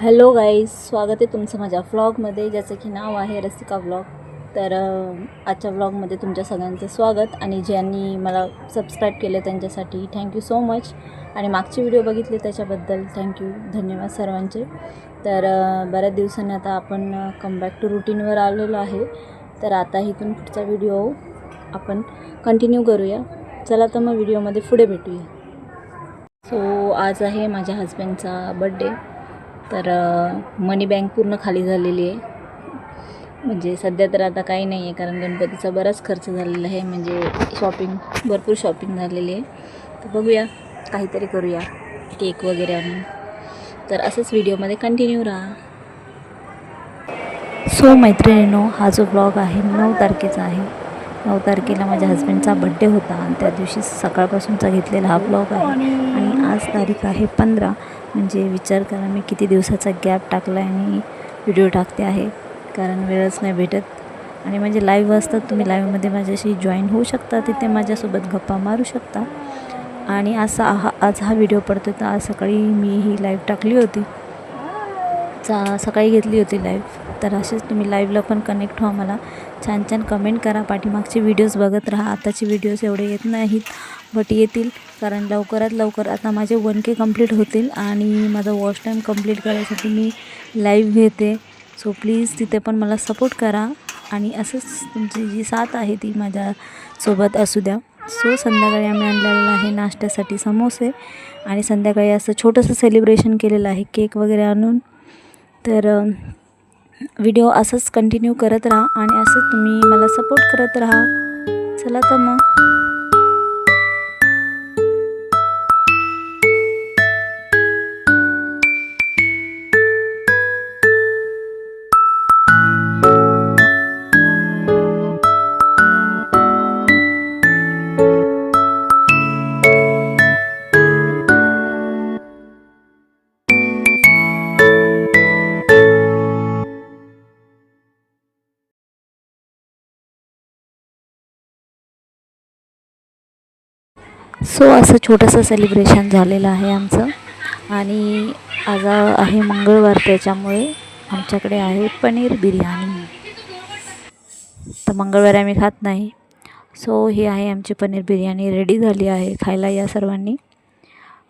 Hello guys स्वागत आहे तुमचं माझ्या व्लॉगमध्ये ज्याचं की नाव आहे रसिका व्लॉग तर आजच्या व्लॉगमध्ये तुमच्या सगळ्यांचं स्वागत आणि ज्यांनी मला सबस्क्राईब केलं त्यांच्यासाठी थँक्यू सो मच आणि मागचे व्हिडिओ बघितले त्याच्याबद्दल थँक्यू धन्यवाद सर्वांचे. तर बऱ्याच दिवसांनी आता आपण कमबॅक टू रुटीनवर आलेलो आहे. तर आता इथून पुढचा व्हिडिओ आपण कंटिन्यू करूया. चला तर मग व्हिडिओमध्ये पुढे भेटूया. सो आज आहे माझ्या हजबंडचा बड्डे तर मनी बँक पूर्ण खाली झालेली आहे. म्हणजे सध्या तर आता काही नाही आहे कारण गणपतीचा बराच खर्च झालेला आहे. म्हणजे शॉपिंग भरपूर शॉपिंग झालेली आहे. तर बघूया काहीतरी करूया केक वगैरे आणून. तर असंच व्हिडिओमध्ये कंटिन्यू राहा. सो मैत्रिणीनो हा जो ब्लॉग आहे नऊ तारखेचा आहे. नऊ तारखेला माझ्या हजबंडचा बड्डे होता आणि त्या दिवशी सकाळपासूनचा घेतलेला हा ब्लॉग आहे. आणि आज तारीख आहे पंधरा. म्हणजे विचार करा मी किती दिवसाचा गॅप टाकला आहे आणि व्हिडिओ टाकते आहे. कारण वेळच नाही भेटत. आणि म्हणजे लाईव्ह असतात तुम्ही लाईव्हमध्ये माझ्याशी जॉईन होऊ शकता. तिथे माझ्यासोबत गप्पा मारू शकता. आणि असा हा आज हा व्हिडिओ पडतो तर आज सकाळी मी ही लाईव्ह टाकली होती. चा सकाळी घेतली होती लाईव्ह तर असेच तुम्ही लाईव्हला पण कनेक्ट व्हा मला. छान छान कमेंट करा. पाठीमागचे व्हिडिओज बघत राहा. आताचे व्हिडिओज एवढे येत नाहीत बट येतील. कारण लवकरात लवकर आता माझे वन के कंप्लीट होतील आणि माझा वॉच टाईम कंप्लीट करायसाठी मी लाईव्ह घेते. सो प्लीज तिथे पण मला सपोर्ट करा. आणि असंच तुमची जी साथ आहे ती माझ्यासोबत असू द्या. सो संध्याकाळी आम्ही आणलेलं आहे नाश्त्यासाठी समोसे. आणि संध्याकाळी असं छोटंसं सेलिब्रेशन केलेलं आहे. केक वगैरे आणून तर व्हिडिओ असंच कंटिन्यू करत राहा आणि असंच तुम्ही मला सपोर्ट करत राहा. चला तर मग. सो असं छोटंसं सेलिब्रेशन झालेलं आहे आमचं. आणि आज आहे मंगळवार त्याच्यामुळे आमच्याकडे आहे पनीर बिर्याणी. तर मंगळवारी आम्ही खात नाही. सो ही आहे आमची पनीर बिर्याणी रेडी झाली आहे खायला या सर्वांनी.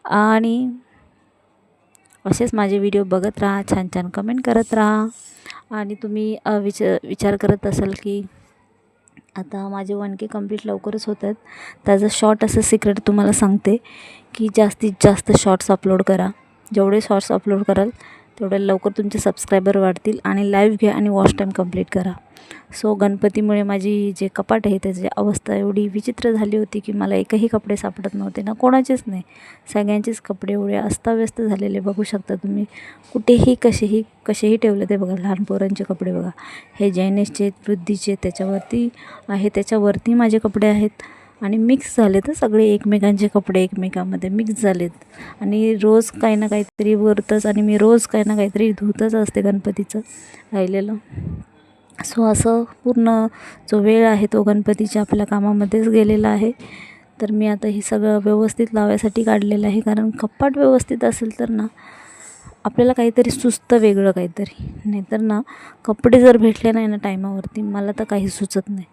आणि असेच माझे व्हिडिओ बघत राहा छान छान कमेंट करत राहा. आणि तुम्ही विच विचार करत असाल की आता माझे वन के कंप्लीट लवकरच होत आहेत त्याचं शॉर्ट असं सिक्रेट तुम्हाला सांगते की जास्तीत जास्त शॉर्ट्स अपलोड करा. जेवढे शॉर्ट्स अपलोड कराल तेवढे लवकर तुमचे सबस्क्रायबर वाढतील आणि लाईव्ह घ्या आणि वॉच टाईम कंप्लीट करा. सो गणपतीमुळे माझी जे कपाट आहे त्याची अवस्था एवढी विचित्र झाली होती की मला एकही कपडे सापडत नव्हते ना कोणाचेच नाही. सगळ्यांचेच कपडे एवढे अस्ताव्यस्त झालेले बघू शकता तुम्ही. कुठेही कसेही कसेही ठेवले ते बघा लहान पोरांचे कपडे बघा. हे जैनेशचे वृद्धीचे त्याच्यावरती आहे त्याच्यावरती माझे कपडे आहेत. आणि मिक्स झाले तर सगळे एकमेकांचे कपडे एकमेकांमध्ये मिक्स झालेत. आणि रोज काही ना काहीतरी वरतच आणि मी रोज काही ना काहीतरी धुतच असते गणपतीचं राहिलेलं. सो असं पूर्ण जो वेळ आहे तो गणपतीच्या आपल्या कामामध्येच गेलेला आहे. तर मी आता हे सगळं व्यवस्थित लावायसाठी काढलेलं आहे. कारण कपाट व्यवस्थित असेल तर ना आपल्याला काहीतरी सुचतं वेगळं काहीतरी. नाहीतर ना कपडे जर भेटले नाही ना टायमावरती मला तर काही सुचत नाही.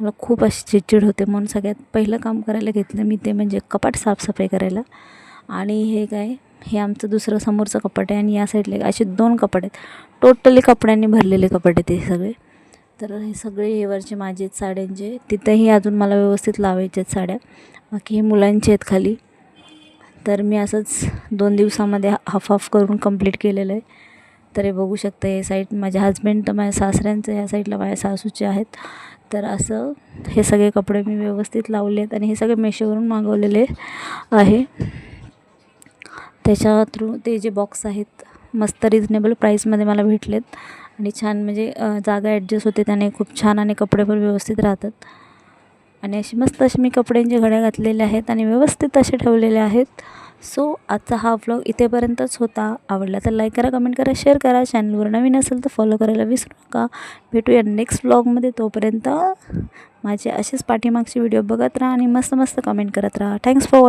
मला खूप अशी चिडचिड होते. म्हणून सगळ्यात पहिलं काम करायला घेतलं मी ते म्हणजे कपाट साफसफाई करायला. आणि हे काय हे आमचं दुसरं समोरचं कपाट आहे आणि या साईडला एक असे दोन कपाट आहेत. टोटली कपड्यांनी भरलेले कपडे ते सगळे. तर हे सगळे हे वरचे माझे आहेत साड्यांचे तिथंही अजून मला व्यवस्थित लावायचे आहेत साड्या. बाकी हे मुलांचे आहेत खाली. तर मी असंच दोन दिवसामध्ये हाफ हाफ करून कंप्लीट केलेलं आहे. तर हे बघू शकता हे साईड माझ्या हजबंड तर माझ्या सासऱ्यांचं ह्या साईडला माझ्या सासूचे आहेत. तर असं हे सगळे कपडे मी व्यवस्थित लावले आहेत आणि हे सगळे मेशोवरून मागवलेले आहे. त्याच्या थ्रू ते जे बॉक्स आहेत मस्त रिजनेबल प्राईसमध्ये मला भेटलेत. आणि छान म्हणजे जागा ॲडजस्ट होते त्याने. खूप छान आणि कपडे पण व्यवस्थित राहतात. आणि अशी मस्त असे मी कपड्यांचे घड्या घातलेले आहेत आणि व्यवस्थित असे ठेवलेले आहेत. सो आजचा हा व्लॉग इथेपर्यंतच होता. आवडला तर लाईक करा कमेंट करा शेअर करा. चॅनलवर नवीन असेल तर फॉलो करायला विसरू नका. भेटूया नेक्स्ट व्लॉगमध्ये तोपर्यंत माझे असेच पाठीमागचे व्हिडिओ बघत राहा आणि मस्त मस्त कमेंट करत राहा. Thanks for